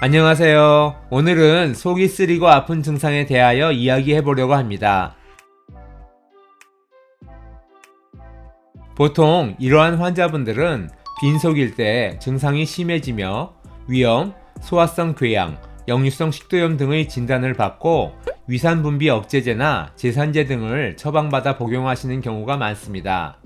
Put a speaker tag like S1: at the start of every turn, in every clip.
S1: 안녕하세요. 오늘은 속이 쓰리고 아픈 증상에 대하여 이야기해 보려고 합니다. 보통 이러한 환자분들은 빈속일 때 증상이 심해지며 위염, 소화성 궤양, 역류성 식도염 등의 진단을 받고 위산 분비 억제제나 제산제 등을 처방받아 복용하시는 경우가 많습니다.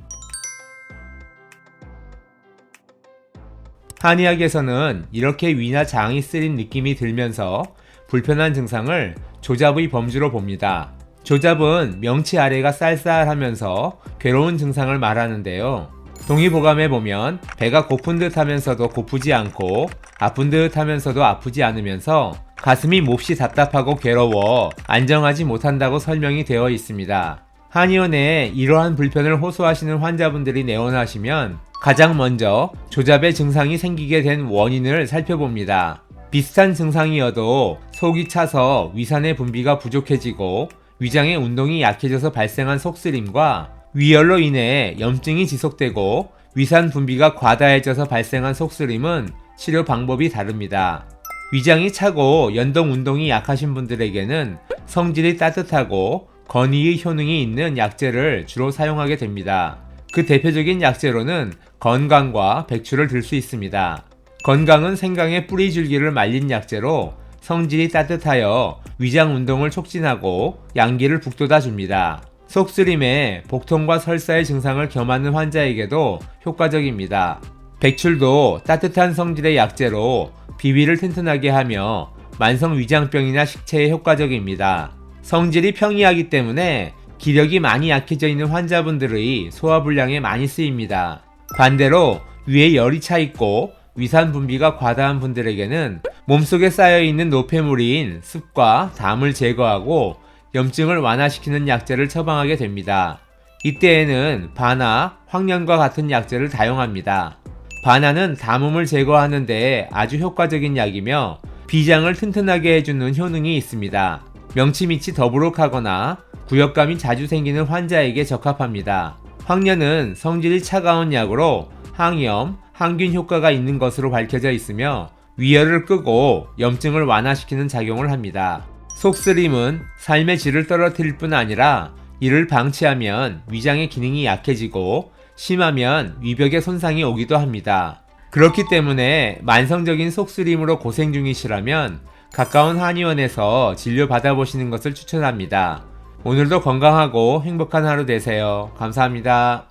S1: 한의학에서는 이렇게 위나 장이 쓰린 느낌이 들면서 불편한 증상을 조잡의 범주로 봅니다. 조잡은 명치 아래가 쌀쌀하면서 괴로운 증상을 말하는데요. 동의보감에 보면 배가 고픈 듯 하면서도 고프지 않고 아픈 듯 하면서도 아프지 않으면서 가슴이 몹시 답답하고 괴로워 안정하지 못한다고 설명이 되어 있습니다. 한의원에 이러한 불편을 호소하시는 환자분들이 내원하시면 가장 먼저 조잡의 증상이 생기게 된 원인을 살펴봅니다. 비슷한 증상이어도 속이 차서 위산의 분비가 부족해지고 위장의 운동이 약해져서 발생한 속쓰림과 위열로 인해 염증이 지속되고 위산 분비가 과다해져서 발생한 속쓰림은 치료 방법이 다릅니다. 위장이 차고 연동 운동이 약하신 분들에게는 성질이 따뜻하고 건의의 효능이 있는 약재를 주로 사용하게 됩니다. 그 대표적인 약재로는 건강과 백추를 들 수 있습니다. 건강은 생강의 뿌리 줄기를 말린 약재로 성질이 따뜻하여 위장 운동을 촉진하고 양기를 북돋아 줍니다. 속쓰림에 복통과 설사의 증상을 겸하는 환자에게도 효과적입니다. 백출도 따뜻한 성질의 약재로 비위를 튼튼하게 하며 만성 위장병이나 식체에 효과적입니다. 성질이 평이하기 때문에 기력이 많이 약해져 있는 환자분들의 소화불량에 많이 쓰입니다. 반대로 위에 열이 차 있고 위산 분비가 과다한 분들에게는 몸속에 쌓여 있는 노폐물인 습과 담을 제거하고 염증을 완화시키는 약재를 처방하게 됩니다. 이때에는 바나, 황련과 같은 약재를 다용합니다. 바나는 담음을 제거하는데 아주 효과적인 약이며 비장을 튼튼하게 해주는 효능이 있습니다. 명치 밑이 더부룩하거나 구역감이 자주 생기는 환자에게 적합합니다. 황련은 성질이 차가운 약으로 항염, 항균 효과가 있는 것으로 밝혀져 있으며 위열을 끄고 염증을 완화시키는 작용을 합니다. 속쓰림은 삶의 질을 떨어뜨릴 뿐 아니라 이를 방치하면 위장의 기능이 약해지고 심하면 위벽에 손상이 오기도 합니다. 그렇기 때문에 만성적인 속쓰림으로 고생 중이시라면 가까운 한의원에서 진료 받아보시는 것을 추천합니다. 오늘도 건강하고 행복한 하루 되세요. 감사합니다.